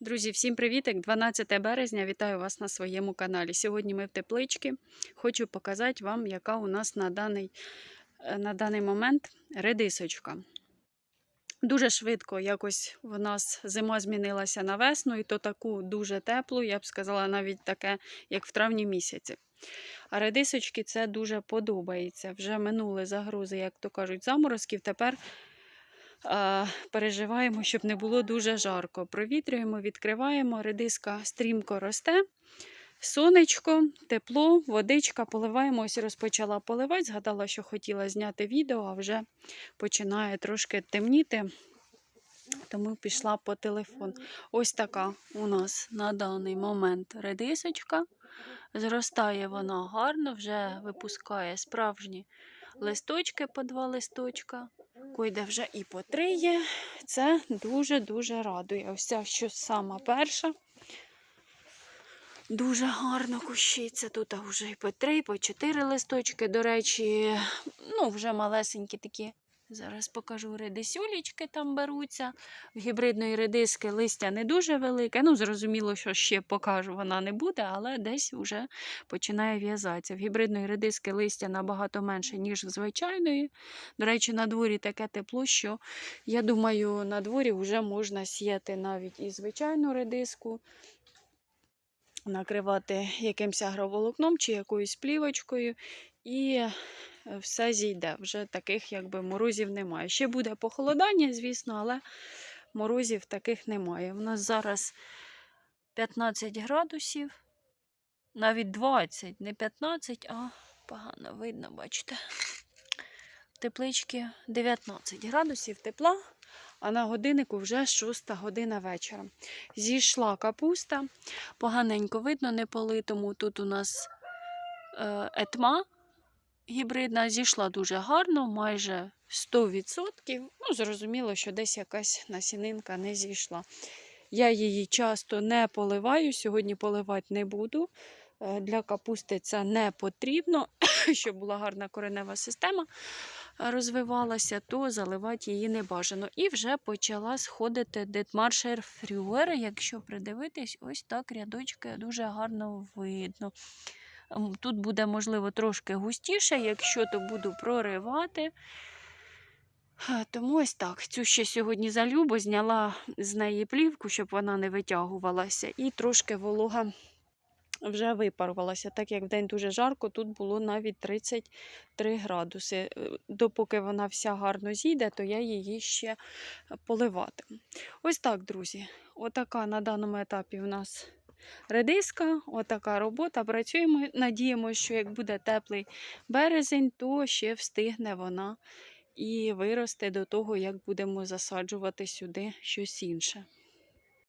Друзі, всім привітик! 12 березня. Вітаю вас на своєму каналі. Сьогодні ми в тепличці. Хочу показати вам, яка у нас на даний, е, на даний момент редисочка. Дуже швидко якось в нас зима змінилася на весну, і то таку дуже теплу, я б сказала, навіть таке, як в травні місяці. А редисочки це дуже подобається. Вже минули загрози, як то кажуть, заморозків. Тепер переживаємо, щоб не було дуже жарко. Провітрюємо, відкриваємо, редиска стрімко росте. Сонечко, тепло, водичка, поливаємо. Ось розпочала поливати. Згадала, що хотіла зняти відео, а вже починає трошки темніти, тому пішла по телефон. Ось така у нас на даний момент редисочка. Зростає вона гарно, вже випускає справжні листочки по два листочка. Койде вже і по три є. Це дуже-дуже радує. Ось ця що сама перша. Дуже гарно кущиться. Тут вже і по три, і по чотири листочки. До речі, ну, вже малесенькі такі. Зараз покажу редисюлічки там беруться. В гібридної редиски листя не дуже велике. Ну, зрозуміло, що ще покажу, вона не буде, але десь вже починає в'язатися. В гібридної редиски листя набагато менше, ніж в звичайної. До речі, на дворі таке тепло, що я думаю, на дворі вже можна сіяти навіть і звичайну редиску, накривати якимось агроволокном чи якоюсь плівочкою. І все зійде. Вже таких якби морозів немає. Ще буде похолодання, звісно, але морозів таких немає. У нас зараз 15 градусів, навіть 20, не 15, а погано видно, бачите. Теплички 19 градусів тепла, а на годиннику вже 6 година вечора. Зійшла капуста, поганенько видно не политому. Тут у нас е, етма гібридна зійшла дуже гарно, майже 100%. Ну, зрозуміло, що десь якась насінинка не зійшла. Я її часто не поливаю, сьогодні поливати не буду. Е, Для капусти це не потрібно, щоб була гарна коренева система е, розвивалася, то заливати її не бажано. І вже почала сходити Детмаршер Фрюер. Якщо придивитись, ось так рядочки дуже гарно видно. Тут буде, можливо, трошки густіше, якщо то буду проривати. Тому ось так. Цю ще сьогодні залю, бо зняла з неї плівку, щоб вона не витягувалася. І трошки волога вже випарувалася. Так як вдень дуже жарко, тут було навіть 33 градуси. Е, Допоки вона вся гарно зійде, то я її ще поливатиму. Ось так, друзі. Отака на даному етапі в нас редиска, отака робота. Працюємо. Надіємося, що як буде теплий березень, то ще встигне вона і виросте до того, як будемо засаджувати сюди щось інше.